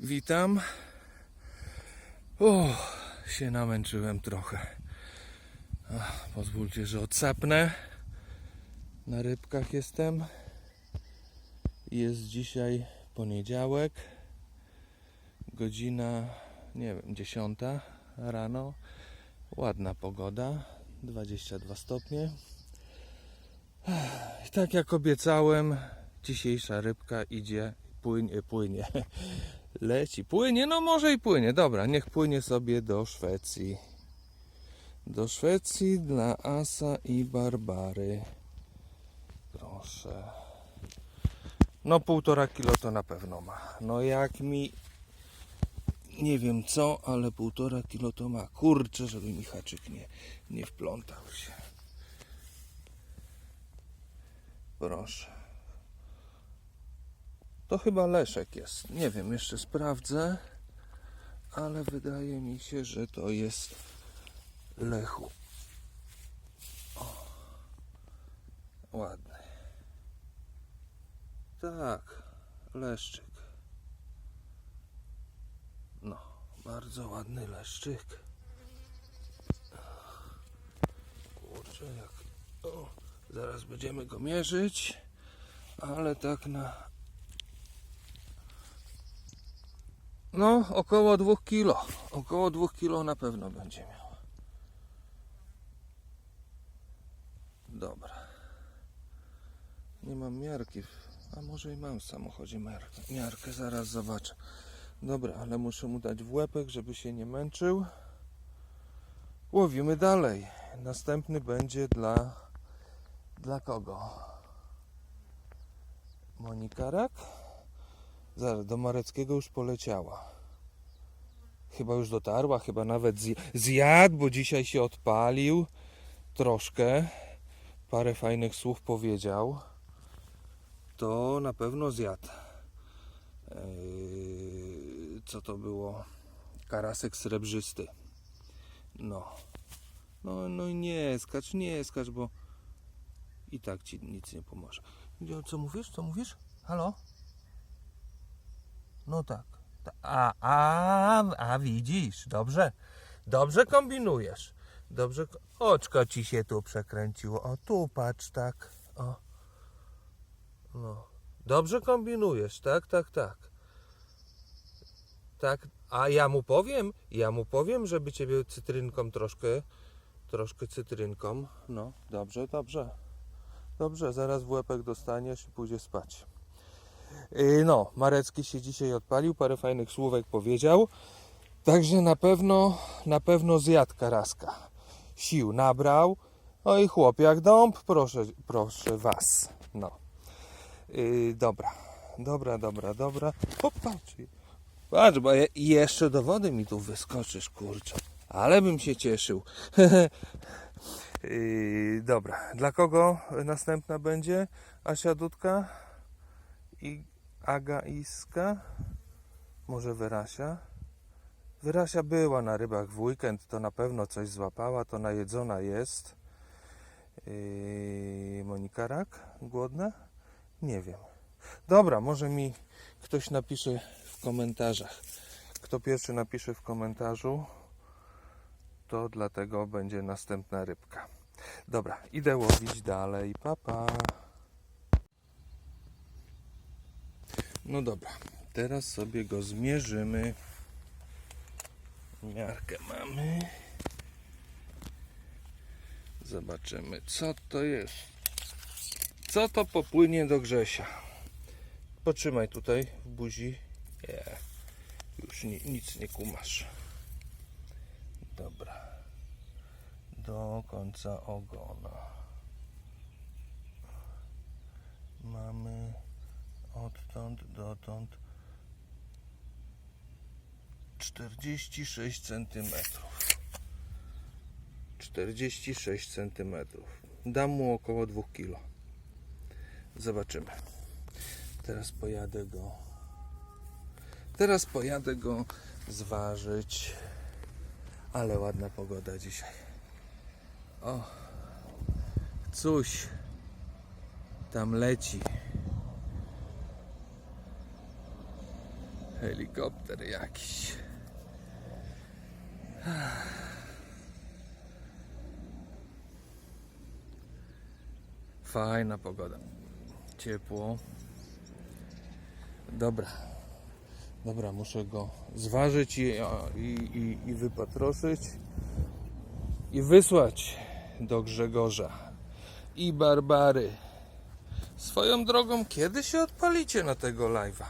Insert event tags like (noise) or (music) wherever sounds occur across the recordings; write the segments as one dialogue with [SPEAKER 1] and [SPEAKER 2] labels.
[SPEAKER 1] Witam. O, się namęczyłem trochę. Ach, pozwólcie, że odsapnę. Na rybkach jestem. Jest dzisiaj poniedziałek. Godzina, nie wiem, 10 rano. Ładna pogoda. 22 stopnie. I tak jak obiecałem, dzisiejsza rybka idzie, płynie, płynie. Leci, płynie, no może i płynie. Dobra, niech płynie sobie do Szwecji. Do Szwecji dla Asa i Barbary. Proszę. No półtora kilo to na pewno ma. No jak mi nie wiem co, ale półtora kilo to ma. Kurczę, żeby mi haczyk nie, nie wplątał się. Proszę. To chyba leszek jest. Nie wiem, jeszcze sprawdzę, ale wydaje mi się, że to jest lechu. O, ładny. Tak, leszczyk. No, bardzo ładny leszczyk. Kurczę, jak. O, zaraz będziemy go mierzyć, ale tak na No, około 2 kilo. Około 2 kilo na pewno będzie miał. Dobra. Nie mam miarki. A może i mam w samochodzie miarkę. Miarkę zaraz zobaczę. Dobra, ale muszę mu dać w łepek, żeby się nie męczył. Łowimy dalej. Następny będzie dla... Dla kogo? Monika Rak? Zaraz, do Mareckiego już poleciała. Chyba już dotarła, chyba nawet zj- zjadł, bo dzisiaj się odpalił troszkę. Parę fajnych słów powiedział. To na pewno zjadł. Eee, co to było? Karasek srebrzysty. No. No, no nie skacz, nie skacz, bo i tak ci nic nie pomoże. Co mówisz? Co mówisz? Halo? No tak. Ta- A, a, a widzisz, dobrze. Dobrze kombinujesz. Dobrze. ko- Oczko ci się tu przekręciło. O, tu patrz, tak. O. No. Dobrze kombinujesz, tak, tak, tak. Tak, a ja mu powiem, ja mu powiem, żeby ciebie cytrynką troszkę, troszkę cytrynką. No, dobrze, dobrze. Dobrze, zaraz w łepek dostaniesz i pójdzie spać. Yy, No, Marecki się dzisiaj odpalił, parę fajnych słówek powiedział. Także na pewno, na pewno zjadł karaska. Sił nabrał. Oj, chłop jak dąb, proszę, proszę was. No. Yy, dobra, dobra, dobra, dobra. Popatrz. Patrz, bo je, jeszcze do wody mi tu wyskoczysz, kurczę. Ale bym się cieszył. yy, (laughs) dobra, dla kogo następna będzie? Asia Dudka? I Aga Iska, może Wyrasia. Wyrasia była na rybach w weekend, to na pewno coś złapała, to najedzona jest. Yy, Monika Rak, głodna? Nie wiem. Dobra, może mi ktoś napisze w komentarzach. Kto pierwszy napisze w komentarzu, to dlatego będzie następna rybka. Dobra, idę łowić dalej. Pa, pa. No dobra, teraz sobie go zmierzymy. Miarkę mamy. Zobaczymy, co to jest. Co to popłynie do Grzesia? Potrzymaj tutaj w buzi. Nie, już ni, nic nie kumasz. Dobra. Do końca ogona. Mamy odtąd dotąd 46 centymetrów. 46 centymetrów. Dam mu około 2 kilo. Zobaczymy. Teraz pojadę go. Teraz pojadę go zważyć. Ale ładna pogoda dzisiaj. O coś tam leci Helikopter jakiś. Fajna pogoda. Ciepło. Dobra. Dobra, muszę go zważyć i, i, i, i wypatroszyć i wysłać do Grzegorza i Barbary. Swoją drogą, kiedy się odpalicie na tego live'a?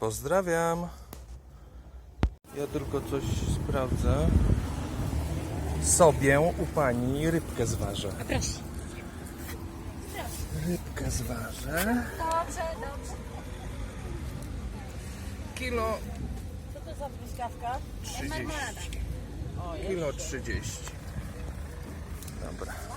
[SPEAKER 1] Pozdrawiam. Ja tylko coś sprawdzę. Sobie u pani rybkę zważę.
[SPEAKER 2] Proszę.
[SPEAKER 1] Rybkę zważę.
[SPEAKER 2] Dobrze, dobrze.
[SPEAKER 1] Kilo
[SPEAKER 2] Co to za truskawka?
[SPEAKER 1] 30.
[SPEAKER 2] O,
[SPEAKER 1] Kilo 30. Dobra.